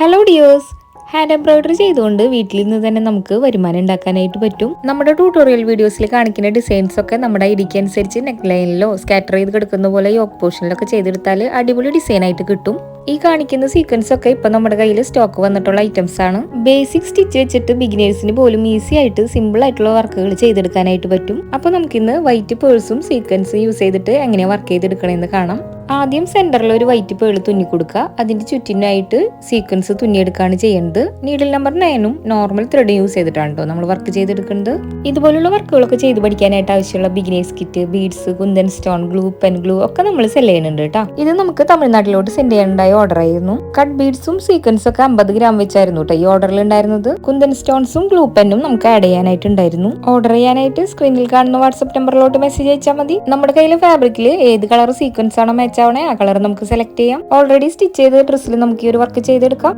Hello dears hand embroidery ചെയ്തുകൊണ്ട് വീട്ടിൽ നിന്ന് തന്നെ നമുക്ക് വരുമാനം ഉണ്ടാക്കാനായിട്ട് പറ്റും. നമ്മുടെ ട്യൂട്ടോറിയൽ വീഡിയോസിൽ കാണിക്കുന്ന ഡിസൈൻസ് ഒക്കെ നമ്മുടെ ഐഡിക്ക് അനുസരിച്ച് നെക്ക് ലൈനിലോ സ്കാറ്റർ ചെയ്ത് കിടക്കുന്ന പോലെ യോക്ക് പോർഷനിലൊക്കെ ചെയ്തെടുത്താൽ അടിപൊളി ഡിസൈൻ ആയിട്ട് കിട്ടും. ഈ കാണിക്കുന്ന സീക്വൻസ് ഒക്കെ ഇപ്പൊ നമ്മുടെ കയ്യിൽ സ്റ്റോക്ക് വന്നിട്ടുള്ള ഐറ്റംസ് ആണ്. ബേസിക് സ്റ്റിച്ച് വെച്ചിട്ട് ബിഗിനേഴ്സിന് പോലും ഈസി ആയിട്ട് സിമ്പിൾ ആയിട്ടുള്ള വർക്കുകൾ ചെയ്തെടുക്കാനായിട്ട് പറ്റും. അപ്പൊ നമുക്കിന്ന് വൈറ്റ് പേഴ്സും സീക്വൻസും യൂസ് ചെയ്തിട്ട് എങ്ങനെയാ വർക്ക് ചെയ്തെടുക്കണമെന്ന് കാണാം. ആദ്യം സെന്ററിൽ ഒരു വൈറ്റ് പേൾ തുന്നി കൊടുക്കുക. അതിന്റെ ചുറ്റിനായിട്ട് സീക്വൻസ് തുന്നിയെടുക്കുകയാണ് ചെയ്യുന്നത് നീഡിൽ നമ്പർ നയനും നോർമൽ ത്രെഡ് യൂസ് ചെയ്തിട്ടാണ് നമ്മൾ വർക്ക് ചെയ്തെടുക്കുന്നത് ഇതുപോലുള്ള വർക്കുകളൊക്കെ ചെയ്ത് പഠിക്കാനായിട്ട് ആവശ്യമുള്ള beginners kit beads kundan stone glue pen glue ഒക്കെ നമ്മൾ സെൽ ചെയ്യുന്നുണ്ട് കേട്ടോ ഇത് നമുക്ക് തമിഴ്നാട്ടിലോട്ട് സെൻഡ് ചെയ്യാനുണ്ടായ ഓർഡർ ആയിരുന്നു. കട്ട് ബീഡ്സും സീക്വൻസും ഒക്കെ അമ്പത് ഗ്രാം വെച്ചായിരുന്നു കേട്ടോ ഈ ഓർഡറിൽ ഉണ്ടായിരുന്നത്. കുന്തൻ സ്റ്റോൺസും ഗ്ലൂ പെന്നും നമുക്ക് ആഡ് ചെയ്യാനായിട്ടുണ്ടായിരുന്നു. ഓർഡർ ചെയ്യാനായിട്ട് സ്ക്രീനിൽ കാണുന്ന വാട്സ്ആപ്പ് നമ്പറിലോട്ട് മെസ്സേജ് അയച്ചാൽ മതി. നമ്മുടെ കയ്യിൽ ഫാബ്രിക്കിൽ ഏത് കളർ സീക്വൻസ് ആണോ മാച്ച് ആവണേ ആ കളർ നമുക്ക് സെലക്ട് ചെയ്യാം. ഓൾറെഡി സ്റ്റിച്ച് ചെയ്ത് ഡ്രസ്സിൽ നമുക്ക് ഈ ഒരു വർക്ക് ചെയ്തെടുക്കാം.